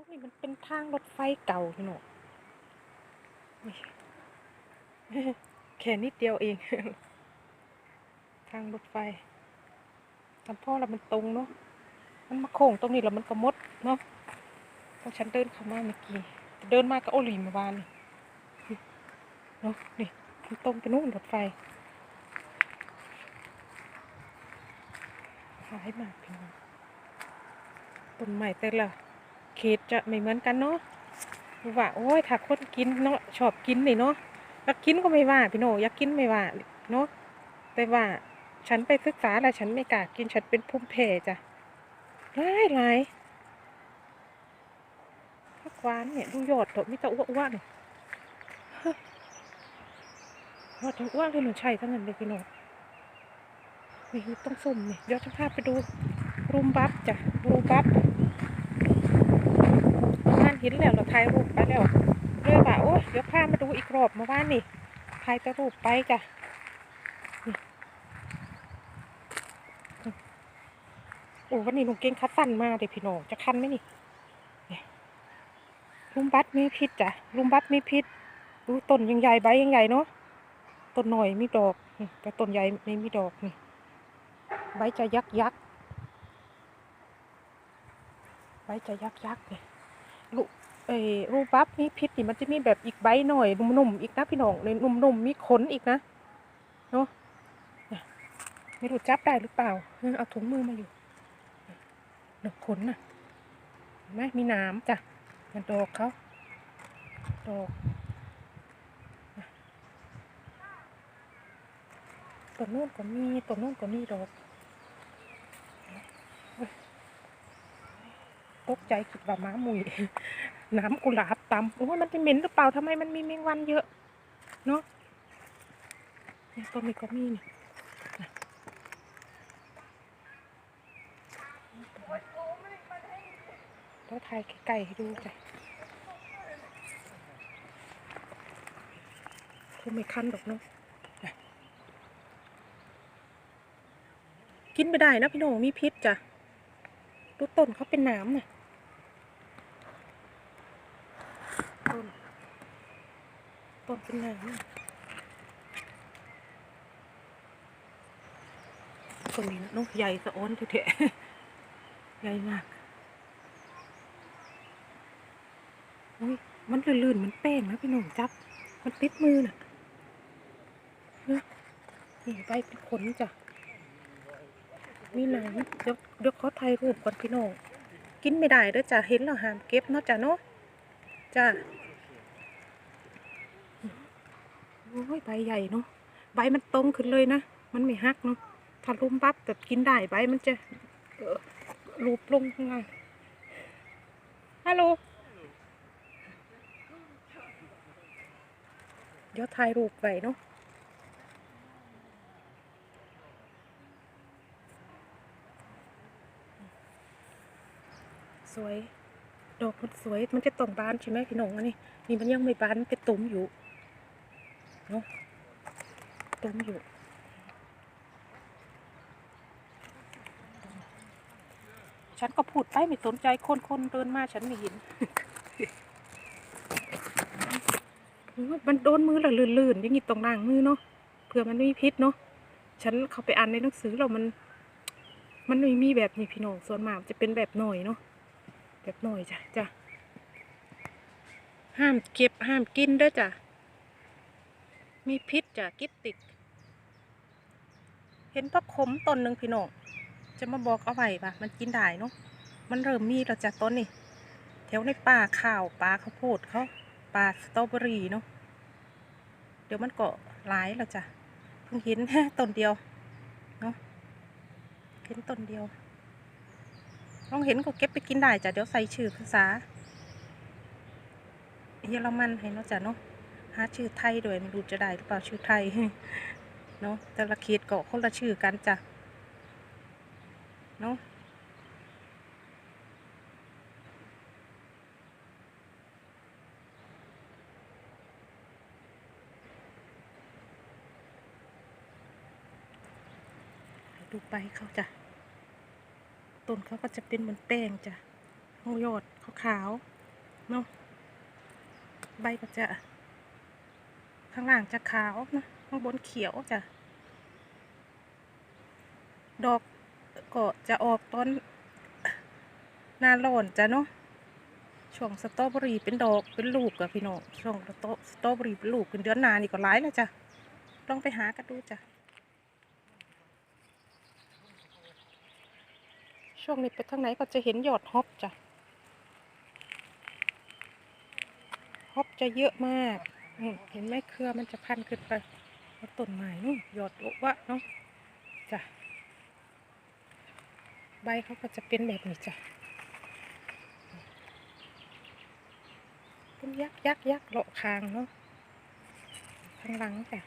รงนี้มันเป็นทางรถไฟเก่าพี่หนูแค่นิดเดียวเอง ทางรถไฟทำพ่อเรามันตรงเนาะ มันมาโค้งตรงนี้แล้วมันก็มดเนาะพอฉันเดินเข้ามาเมื่อกี้ เดินมาก็โอลีมาวานเนาะ นี่มันตรงไปนู่นรถไฟหายมากพี่น้องต้นใหม่แต่ละ เขตจะไม่เหมือนกันเนาะว่าโอ้ยถ้าคนกินเนาะชอบกินนี่เนาะอยากกินก็ไม่ว่าพี่โนอยากกินไม่ว่าเนาะแต่ว่าฉันไปศึกษาแล้วฉันไม่กล้ากินฉันเป็นภูมิแพ้จ้ะหลายหลายผักหวานเนี่ยดูยอดเถอะมิตรอ้วนๆเนี่ยเฮ้ยอดทั้งอ้วนเลยหนูใช่ทั้งนั้นเลยพี่โนนี่ต้องสุ่มนี่ยเดี๋ยวจะพาไปดูรูมบัฟจ้ะรูมบัฟ เห็นแล้วเราถ่ายรูปไปแล้วเลยว่าโอ้ยเดี๋ยวพามาดูอีกรอบเมื่านนี่ถ่ายต่รูปไปจ้ะโอ้วันนี้ลุงเก่งคัดสั้นมาเด็พี่น้องจะคันไหมนี่ลุมบัฟมีพิษจ้ะลุมบัฟมีพิษดูต้นยังใหญ่ใบยังใหญ่เนาะต้นหน่อยมีดอกแต่ต้นใหญ่ไม่มีดอกนี่ใบจะยักยักใบจะยักยักเนี่ย ลูกเอ้รูบัฟมีพิษนี่มันจะมีแบบอีกใบหน่อยนุ่มๆอีกนะพี่น้องเลยนุ่มๆมีขนอีกนะเนาะไม่รู้จับได้หรือเปล่าเออเอาถุงมือมาอยู่เนาะขนน่ะเห็นไหมมีน้ำจ้ะมันดอกเขาดอกน่ะต้นโน้นก็มีต้นโน้นก็มีดอกเฮ้ย ตกใจคิดว่าม้ามุยน้ำกุหลาบตำโอ้ยมันจะเหม็นหรือเปล่าทำไมมันมีแมงวันเยอะ เนาะเนี่ยต้นนี้ก็มีนี่น่ะแล้วถ่ายไก่ให้ดูจ้ะคือไม่คันดอกเนาะกินไม่ได้นะพี่น้องมีพิษจ้ะดูต้นเขาเป็นน้ำน่ะ ต้น ต้นเป็นหนามต้นนี้นะนอะใหญ่สะอ้อนเถอะใหญ่มากอุ้ยมันลื่นๆมันแป้งนะพี่หนุ่มจับ มันติดมือน่ะนอะนี่ใบเป็นขนจ้ะมีหนามเดี๋ยวเดี๋ยวขอถ่ายรูปก่อนพี่น้องกินไม่ได้เด้อจ้ะเห็นแล้วหามเก็บเนาะจ้ะเนาะจ้ะ โอ้ยใบใหญ่เนาะใบมันตรงขึ้นเลยนะ มันไม่หักเนาะถ้าลุมปั๊บแบบกินได้ใบมันจะรูปลงข้างล่างฮัลโหลเดี๋ยวถ่ายรูปไว้เนาะสวย ดอกมันสวย มันจะต้องบานใช่ไหมพี่น้องอันนี้ นี่มันยังไม่บานมันเป็นตุ่มอยู่ เนาะต้มอยู่ฉันก็พูดไปไม่สนใจคนคนเดินมาฉันไม่เห็นโอ้ยมันโดนมือละลื่นๆอยังงี้ตรงล่างมือเนาะเผื่อมันไม่มีพิษเนาะฉันเขาไปอ่านในหนังสือแล้วมัน มันไม่มีแบบนี้พี่น้องส่วนมากจะเป็นแบบหน่อยเนาะแบบหน่อยจ้ะจ้ะห้ามเก็บห้ามกินเด้อจ้ะ มีพิษจากกิฟติดเห็นพักขมต้นหนึ่งพี่น้องจะมาบอกเอาไว้ปะมันกินได้เนาะมันเริ่มมีแล้วจากต้นนี่แถวในป่าข้าวป่าข้าวโพดเขาป่าสตรอเบอรี่เนาะเดี๋ยวมันก็หลายแล้วจ้ะเพิ่งเห็นต้นเดียวเนาะเห็นต้นเดียวลองเห็นก็เก็บไปกินได้จ้ะเดี๋ยวใส่ชื่อภาษาเยอรมันให้เนาะจ้ะเนาะ หาชื่อไทยด้วยไม่รู้จะได้หรือเปล่าชื่อไทยเนาะแต่ละเขตก็คนละชื่อกันจ้ะเนาะดูไปเขาจ้ะ ต้นเขาก็จะเป็นเหมือนแป้งจ้ะเขายอดขาวๆเนาะ ใบก็จะ ข้างล่างจะขาวนะข้างบนเขียวจ้ะ ดอกก็จะออกต้นหนาร้อนจ้ะเนาะช่วงสตรอเบอรี่เป็นดอกเป็นลูกอะพี่น้องช่วงสตรอสตรอเบอรี่เป็นลูกเป็นเดือนหนานี่ก็ร้ายแล้วจ้ะลองไปหากันดูจ้ะช่วงนี้ไปทางไหนก็จะเห็นยอดฮอปจ้ะฮอปจะเยอะมาก เห็นไหมเครือมันจะพันขึ้นไปต้นไม้นู่นหยอดโอวะเนาะจ้ะใบเขาก็จะเป็นแบบนี้จ้ะเป็นยักษ์ยักษ์ยักเลาะคางเนาะข้างหลังจ้ะ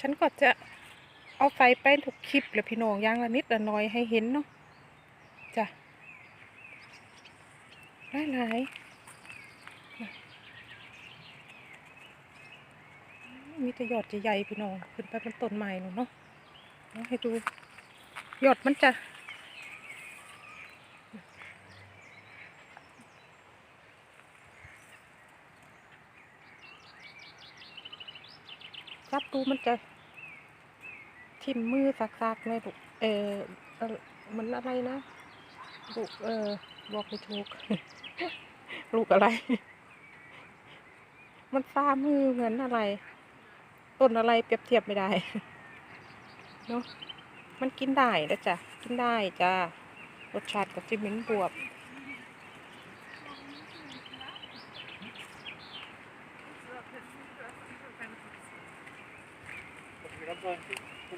ฉันก็จะ เอาไฟไปทุกคลิปเลยพี่น้องย่างละนิดละน้อยให้เห็นเนาะจ้ะหลายหลายๆมีแต่ยอดใหญ่ๆพี่น้องขึ้นไปเป็นต้นใหม่หนูเนาะเอาให้ดูยอดมันจะจับดูมันจะ ทิ่มมือสักๆเลยลูกเออเออมันอะไรนะลูกเออบอกไม่ถูกลูกอะไร มันฟ้ามือเหมือนอะไร ต้นอะไรเปรียบเทียบไม่ได้เนาะมันกินได้นะจ๊ะกินได้จ้ารสชาติก็จะเหม็นบวบ เอ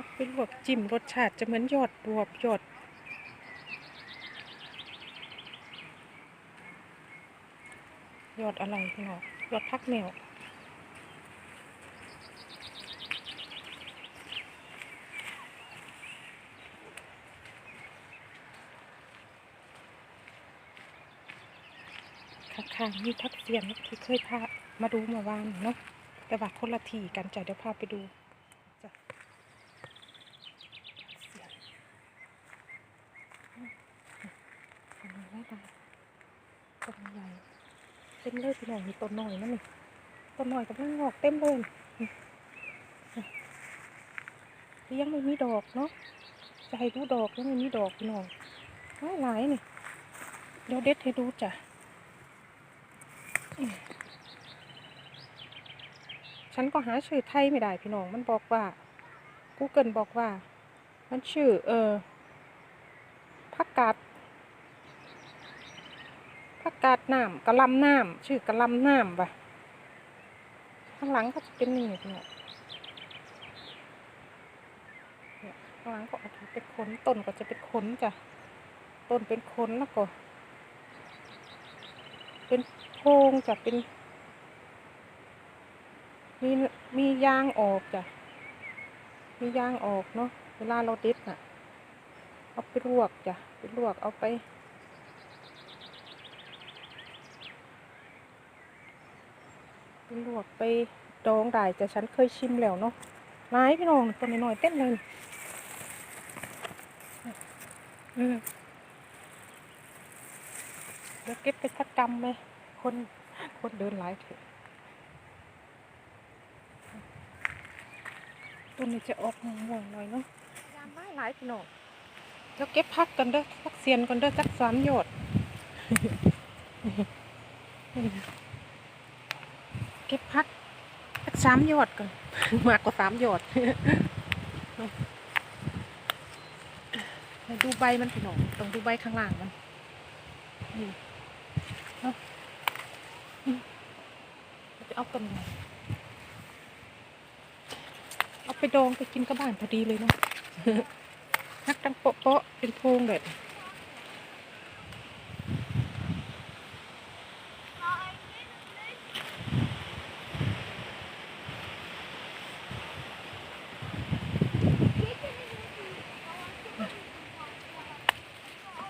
าไป็นลวกจิ้มรสชาติจะเหมือนยอดบวบยอดยอดอะไรพี่น้องยอดพักแมวข้างๆมีทัก เสียนที่เคยพามาดูเมื่อวานเนาะแต่ว่าคนละทีกันจ้ะเดี๋ยวพาไปดูจ้ะเสียงต้นไม้ได้ต้นใหญ่เต็มเลยพี่น้องมีต้นหน้อยนั่นนี่ต้นหน้อยกำลังงอกเต็มเลยยังไม่มีดอกเนาะจะให้ดูดอกยังไม่มีดอกพี่น้องหลายหลายนี่เดี๋ยวเด็ดให้ดูจ้ะ ฉันก็หาชื่อไทยไม่ได้พี่น้อง มันบอกว่า Google บอกว่า มันชื่อ เออผักกาดผักกาดน้ำกระลำน้ำชื่อกระลำน้ำป่ะข้างหลังก็จะเป็นนี่พี่น้องเนี่ยข้างหลังก็อาจจะเป็นขนต้นก็จะเป็นขนจ้ะต้นเป็นขนแล้วก็ เป็นโพรงจะเป็น มีมียางออกจ้ะ มียางออกเนาะ เวลาเราเด็ดน่ะ เอาไปลวกจ้ะ ไปลวกเอาไป ไปลวกไปดองได้จ้ะฉันเคยชิมแล้วเนาะร้ายพี่น้องตัวน้อยๆเต้นเลยอืมเดี๋ยวเก็บไปสักกำเลยคน คนเดินหลายเถอะ ต้นนี้จะออกม่วงๆหน่อยเนาะยามไม้หลายพี่น้องเดี๋ยวเก็บพักกันเด้อพักเซียนกันเด้อสักสามหยอดเก็บพักสักสามหยอดก่อนมากกว่าสามหยอดมาดูใบมันพี่น้องต้องดูใบข้างล่างมันนี่เนาะอืมจะเอาต้นไหนเอา ไปดองไปกินกับบ้านพอดีเลยเนาะนักดังโปะเป็นโพรงแบบ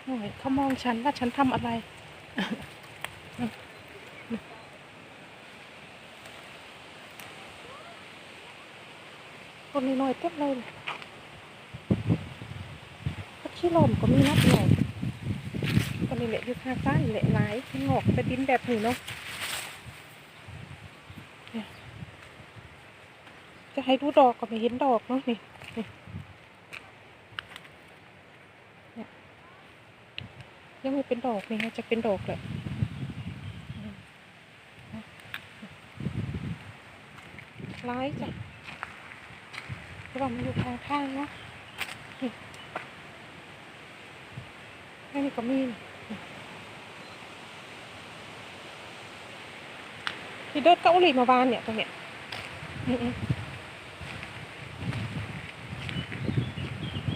โอ้ยเขามองฉันว่าฉันทำอะไร นี่ ต้นน้อยๆเต็มเลยพักขี้ลมก็มีนะพี่น้องก็นี่แหละอยู่ข้างซ้ายนี่แหละหลายที่งอกเป็นดินแบบนี้เนาะจะให้ดูดอกก็ไม่เห็นดอกเนาะนี่เนี่ยยังไม่เป็นดอกนี่ไงจะเป็นดอกแหละร้ายจ้ะ ราะว่ามันอยู่ทางข้างเนาะนี่แค่นี้ก็มีนี่ที่เดินเกาหลีมาบ้านเนี่ยตรงเนี้ย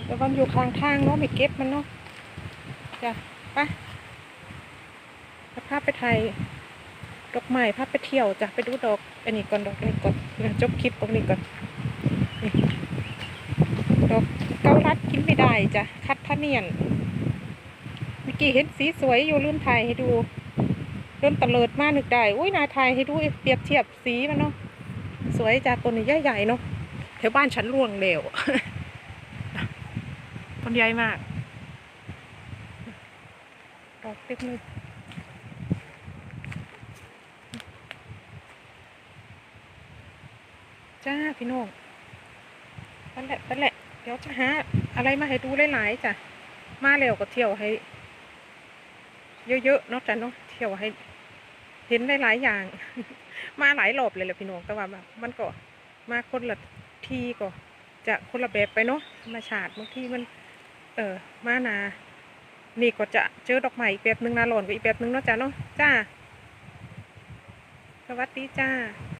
แต่วันอยู่ข้างทางเนาะไม่เก็บมันเนาะจ้ะไปจะพาไปไทยดอกไม้พาไปเที่ยวจ้ะไปดูดอกอันนี้ก่อนดอกอันนี้ก่อนเรียวจบคลิปตรงนี้ก่อนดอก เกาลัดกินไม่ได้จ้ะคัดทะเนียนเมื่อกี้เห็นสีสวยอยู่ลืมถ่ายให้ดูเริ่มตะเลิดมากนึกได้อุ้ยนาถ่ายให้ดูเปรียบเทียบสีมันเนาะสวยจ้ะตัวนี้ใหญ่ๆเนาะแถวบ้านฉันร่วงเร็วต้นใหญ่มากดอกเต็มเลยจ้าพี่น้องนั่นแหละนั่นแหละ ดี๋ยวจะหาอะไรมาให้ดูหลายๆจ้ะ มาแล้วก็เที่ยวให้ เยอะๆเนาะจ้ะเนาะเที่ยวให้ เห็นหลายๆอย่าง มาหลายรอบเลยแหละพี่น้องแต่ว่าแบบมันก็มาคนละที่ก็ จะคนละแบบไปเนาะธรรมชาติบางทีมัน เออมานา นี่ก็จะเจอดอกไม้อีกแบบนึงนาหล่นก็อีกแบบนึงเนาะจ้ะเนาะจ้าสวัสดีจ้า